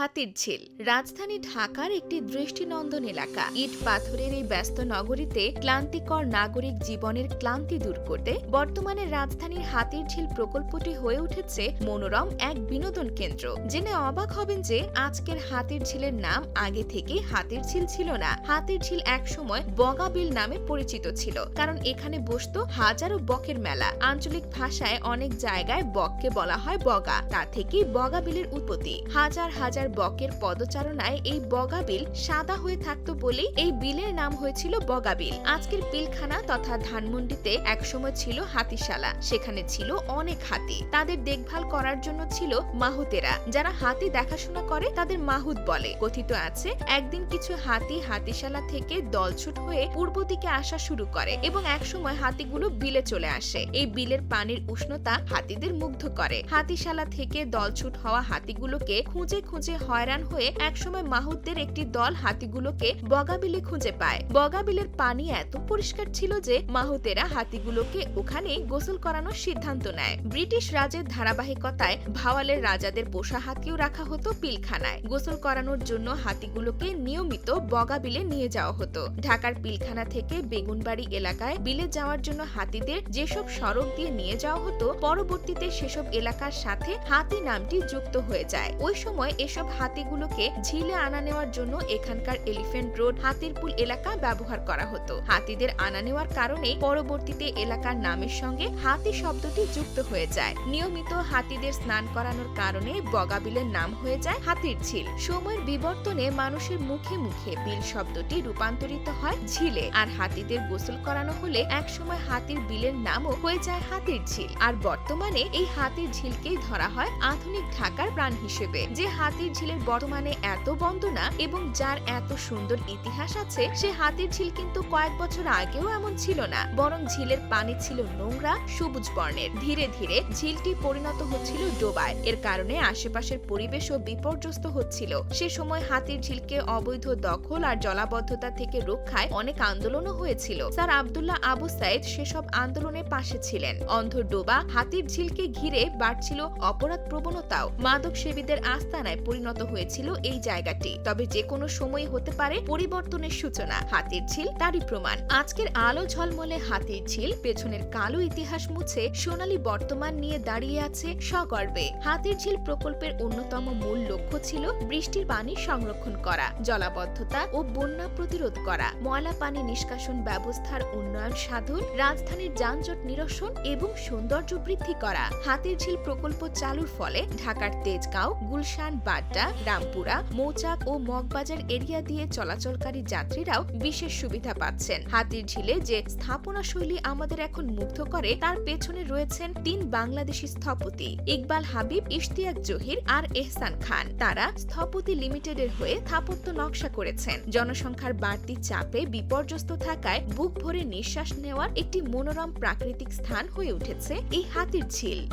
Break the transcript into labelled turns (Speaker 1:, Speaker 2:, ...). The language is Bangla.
Speaker 1: হাতির ঝিল। রাজধানী ঢাকার একটি দৃষ্টিনন্দন এলাকা। ইট পাথরের এই ব্যস্ত নগরীতে ক্লান্তিকর নাগরিক জীবনের ক্লান্তি দূর করতে বর্তমানে রাজধানীর হাতির ঝিল প্রকল্পটি হয়ে উঠেছে মনোরম এক বিনোদন কেন্দ্র। জেনে অবাক হবেন যে আজকের হাতির ঝিলের নাম আগে থেকে হাতির ঝিল ছিল না। হাতির ঝিল একসময় বগাবিল নামে পরিচিত ছিল, কারণ এখানে বসতো হাজারো বকের মেলা। আঞ্চলিক ভাষায় অনেক জায়গায় বককে বলা হয় বগা, তা থেকেই বগাবিলের উৎপত্তি। হাজার হাজার বকের পদচারণায় এই বগাবিল সাদা হয়ে থাকতো বলেই এই বিলের নাম হয়েছিল বগাবিল আজকের পিলখানা তথা ধানমন্ডিতে একসময় ছিল হাতিশালা। সেখানে ছিল অনেক হাতি। তাদের দেখভাল করার জন্য ছিল মাহুতেরা। যারা হাতি দেখাশোনা করে, তাদের মাহুত বলে। কথিত আছে, একদিন কিছু হাতি হাতিশালা থেকে দলছুট হয়ে পূর্ব দিকে আসা শুরু করে এবং একসময় হাতিগুলো বিলে চলে আসে। এই বিলের পানির উষ্ণতা হাতিদের মুগ্ধ করে। হাতিশালা থেকে দলছুট হওয়া হাতিগুলোকে খুঁজে খুঁজে হয়রান হয়ে একসময় মাহুতদের একটি দল হাতিগুলোকে বগাবিলে খুঁজে পায়। বগাবিলের পানি এত পরিষ্কার ছিল যে মাহুতেরা হাতিগুলোকে ওখানে গোসল করানোর সিদ্ধান্ত নেয়। ব্রিটিশ রাজের ধারাবাহিকতায় ভাওয়ালের রাজাদের পোষা হাতিও রাখা হতো পিলখানায়। গোসল করানোর জন্য হাতিগুলোকে নিয়মিত বগাবিলে নিয়ে যাওয়া হতো। ঢাকার পিলখানা থেকে বেগুনবাড়ি এলাকায় বিলে যাওয়ার জন্য হাতিদের যেসব সড়ক দিয়ে নিয়ে যাওয়া হতো, পরবর্তীতে সেসব এলাকার সাথে হাতি নামটি যুক্ত হয়ে যায়। ওই সময় এসব হাতিগুলোকে ঝিলে আনা নেওয়ার জন্য এখানকার এলিফ্যান্ট রোড হাতিরপুল এলাকা ব্যবহার করা হতো। হাতিদের আনা নেওয়ার কারণে পরবর্তীতে এলাকার নামের সঙ্গে হাতি শব্দটি যুক্ত হয়ে যায়। নিয়মিত হাতিদের স্নান করানোর কারণে বগাবিলের নাম হয়ে যায় হাতির ঝিল। সময়ের বিবর্তনে মানুষের মুখে মুখে বিল শব্দটি রূপান্তরিত হয় ঝিলে। আর হাতিদের গোসল করানো হলে একসময় হাতির বিলের নামও হয়ে যায় হাতির ঝিল। আর বর্তমানে এই হাতির ঝিলকেই ধরা হয় আধুনিক ঢাকার প্রাণ হিসেবে, যে হাতির ঝিলের বর্তমানে এত বন্দনা এবং যার এত সুন্দর ইতিহাস আছে, সে হাতির ঝিল কিন্তু কয়েক বছর আগেও এমন ছিল না। বরং ঝিলের পানি ছিল নোংরা, সবুজ বর্ণের। ধীরে ধীরে ঝিলটি পরিণত হচ্ছিল ডোবায়। এর কারণে আশেপাশের পরিবেশও বিপর্যস্ত হচ্ছিল। সে সময় হাতির ঝিলকে অবৈধ দখল আর জলাবদ্ধতা থেকে রক্ষায় অনেক আন্দোলনও হয়েছিল। স্যার আবদুল্লাহ আবু সাইদ সেসব আন্দোলনের পাশে ছিলেন। অন্ধ ডোবা হাতির ঝিলকে ঘিরে বাড়ছিল অপরাধ প্রবণতাও। মাদক সেবীদের আস্তানায় পরিণত হয়েছিল এই জায়গাটি। তবে যে কোনো সময় হতে পারে পরিবর্তনের সূচনা। হাতির ঝিল তারই প্রমাণ। আজকের আলো ঝলমলে হাতির ঝিল, পেছনের কালো ইতিহাস মুছে সোনালী বর্তমান নিয়ে দাঁড়িয়ে আছে সগর্বে। হাতির ঝিল প্রকল্পের অন্যতম মূল লক্ষ্য ছিল বৃষ্টির পানি সংরক্ষণ করা, জলাবদ্ধতা ও বন্যা প্রতিরোধ করা, ময়লা পানি নিষ্কাশন ব্যবস্থার উন্নয়ন সাধন, রাজধানীর যানজট নিরসন এবং সৌন্দর্য বৃদ্ধি করা। হাতির ঝিল প্রকল্প চালুর ফলে ঢাকার তেজগাঁও, গুলশান বাড্ডা রামপুরা, মৌচাক ও মগবাজার এরিয়া দিয়ে চলাচলকারী যাত্রীরাও বিশেষ সুবিধা পাচ্ছেন। হাতির ঝিলে যে স্থাপনা শৈলী আমাদের এখন মুগ্ধ করে, তার পেছনে রয়েছেন তিন বাংলাদেশি স্থপতি, ইকবাল হাবিব, ইশতিয়াক জহির আর এহসান খান। তারা স্থপতি লিমিটেডের হয়ে স্থাপত্য নকশা করেছেন। জনসংখ্যার বাড়তি চাপে বিপর্যস্ত থাকায় বুক ভরে নিঃশ্বাস নেওয়ার একটি মনোরম প্রাকৃতিক স্থান হয়ে উঠেছে এই হাতির ঝিল।